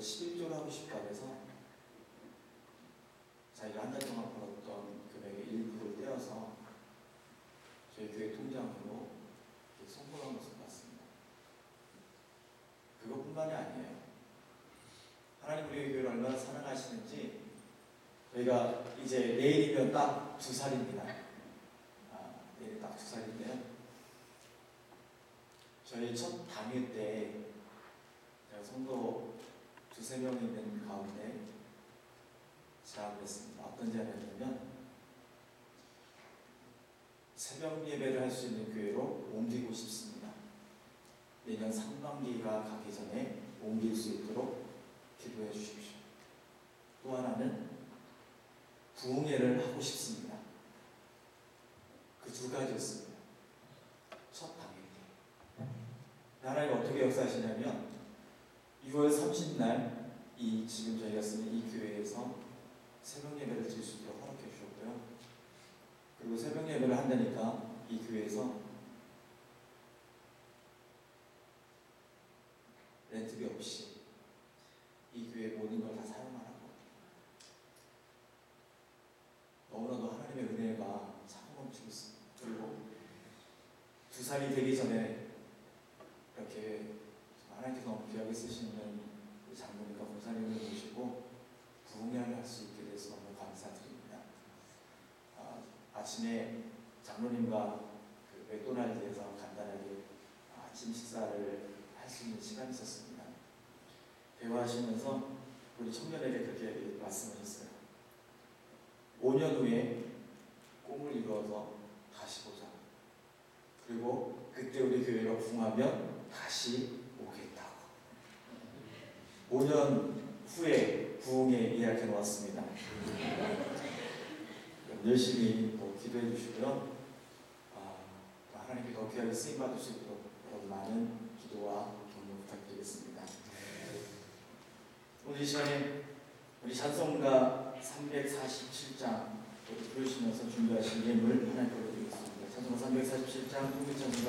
11조를 하고 싶다고 해서 자기가 한 달 동안 벌었던 금액의 일부를 떼어서 저희 교회 통장으로 송금한 것을 봤습니다. 그것뿐만이 아니에요. 하나님 우리 교회를 얼마나 사랑하시는지 저희가 이제 내일이면 딱 두 살입니다. 아, 내일 딱 두 살인데요. 저희 첫 당일 때 세 명이 된 가운데 제안을 했습니다. 어떤 제안이었냐면 새벽 예배를 할 수 있는 교회로 옮기고 싶습니다. 내년 상반기가 가기 전에 옮길 수 있도록 기도해 주십시오. 또 하나는 부흥회를 하고 싶습니다. 그 두 가지였습니다. 첫 당일 나라에 어떻게 역사하시냐면 6월 30날 이 지금 저희가 쓰는 이 교회에서 새벽 예배를 드릴 수 있도록 허락해 주셨고요. 그리고 새벽 예배를 한다니까 이 교회에서 렌트비 없이 이 교회 모든 걸 다 사용하라고. 너무나도 하나님의 은혜가 차고 넘치고 있습니다. 그리고 두 살이 되기 전에 하나님께서 너무 귀하게 쓰시는 우리 장로님과 권사님을 모시고 부흥회를 할 수 있게 돼서 너무 감사드립니다. 아, 아침에 장로님과 그 맥도날드에서 간단하게 아침 식사를 할 수 있는 시간이 있었습니다. 대화하시면서 우리 청년에게 그렇게 말씀하셨어요. 5년 후에 꿈을 이루어서 다시 보자. 그리고 그때 우리 교회가 부흥하면 다시 오겠다고. 5년 후에 부흥에 예약해 놓았습니다. 열심히 또 기도해 주시고요. 아, 하나님께 더 귀하게 쓰임 받을 수 있도록 여러분 많은 기도와 격려 부탁드리겠습니다. 오늘 이 시간에 우리 찬송가 347장 부르시면서 준비하신 예물 하나님 보여드리겠습니다. 찬송가 347장 통일찬송가